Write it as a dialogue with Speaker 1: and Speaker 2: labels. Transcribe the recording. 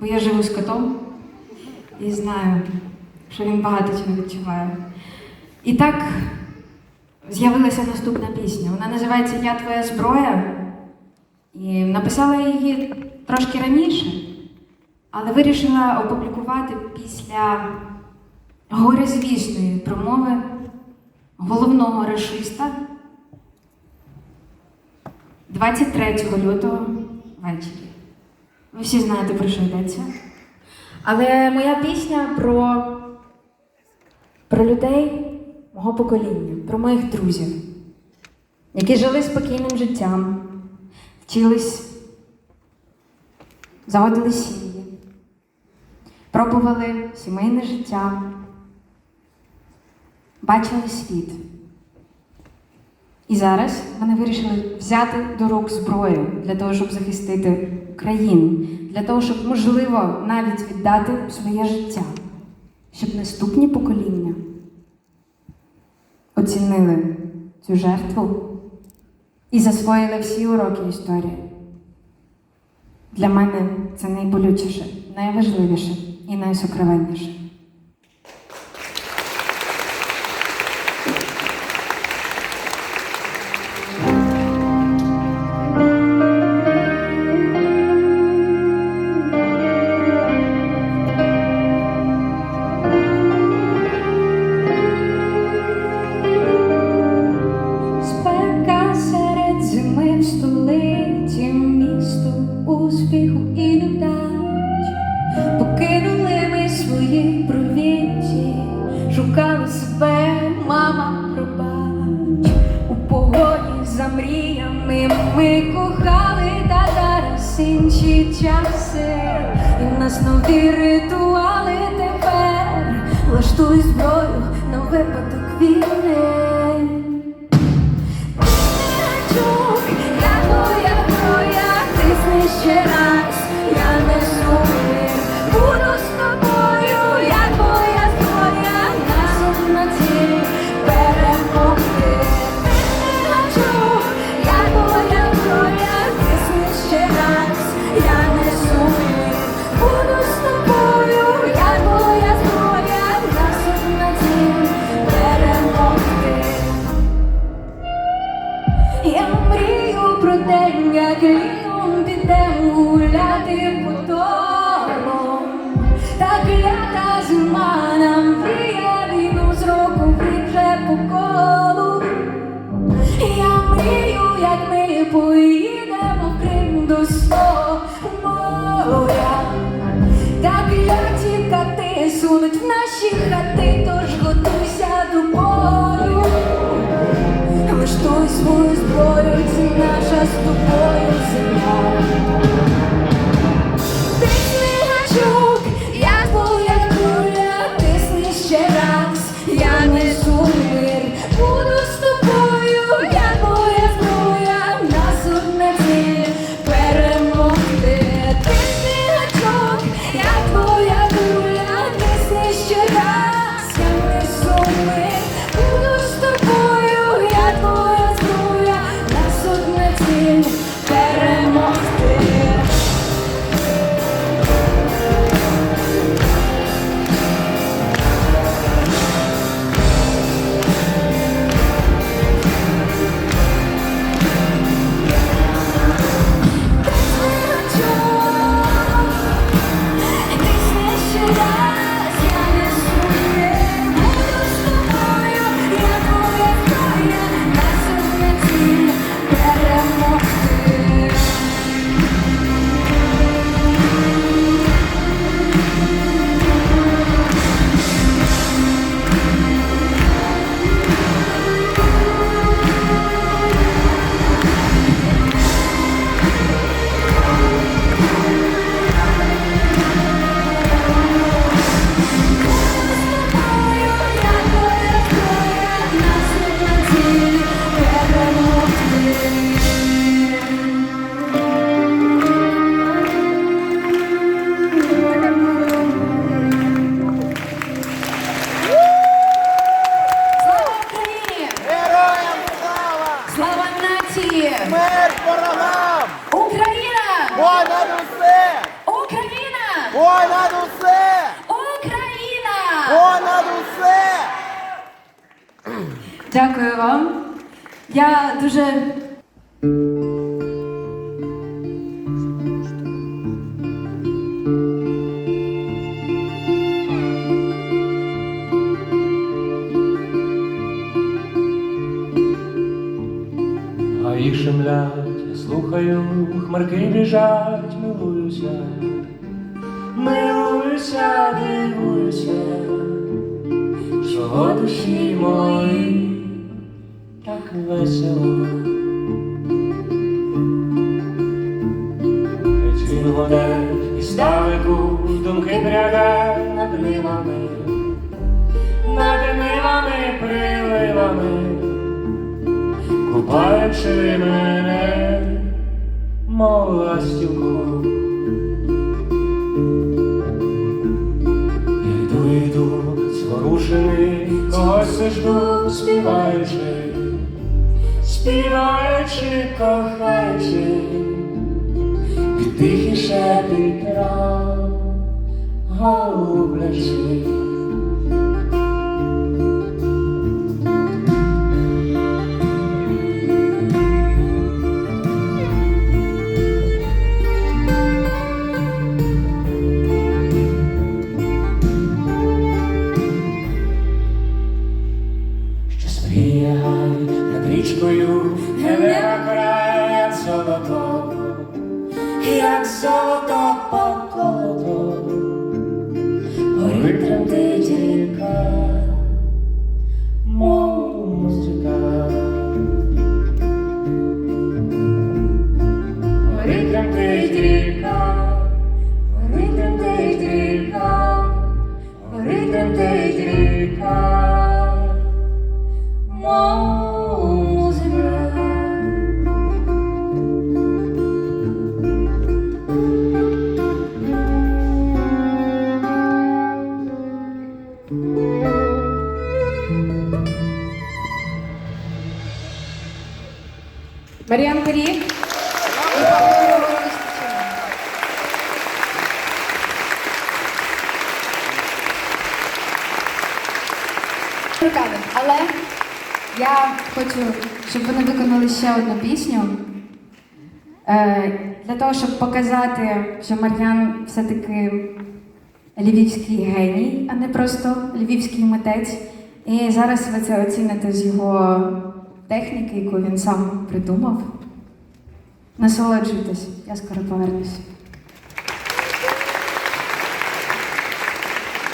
Speaker 1: бо я живу з котом і знаю, що він багато чого відчуває. І так з'явилася наступна пісня. Вона називається Я твоя зброя. І написала її трошки раніше, але вирішила опублікувати після горизвісної промови головного рашиста 23 лютого ввечері. Ви всі знаєте, про що йдеться. Але моя пісня про, про людей мого покоління, про моїх друзів, які жили спокійним життям, вчились, заводили сім'ї, пробували сімейне життя, бачили світ. І зараз вони вирішили взяти до рук зброю для того, щоб захистити Україну, для того, щоб, можливо, навіть віддати своє життя, щоб наступні покоління оцінили цю жертву і засвоїли всі уроки історії. Для мене це найболючіше, найважливіше і найсокровенніше.
Speaker 2: Ми кохали, та зараз інші часи, і в нас нові ритуали тепер влаштуй зброю на випадок війни. кати сунуть в наші хати, Дякую вам. Я дуже
Speaker 3: Гаї шумлять, я слухаю, хмарки біжать, милуюся, милуюся, дивуюся, чого душі мої весело. Він воде і ставику думки пряга над нивами, над нивами, приливами купаючи мене, мов ластівку. Я йду, зворушений, когось жду, співаючи, співаючи, кохаючи, під тихий шепіт трав, голублячи. Тремтить ріка, мов музика. Гори тремтить ріка. Музика.
Speaker 2: Маріан Пері. Але я хочу, щоб вони виконали ще одну пісню. Е, для того, щоб показати, що Мар'ян все-таки львівський геній, а не просто львівський митець. І зараз ви це оціните з його техніки, яку він сам придумав. Насолоджуйтесь, я скоро повернусь.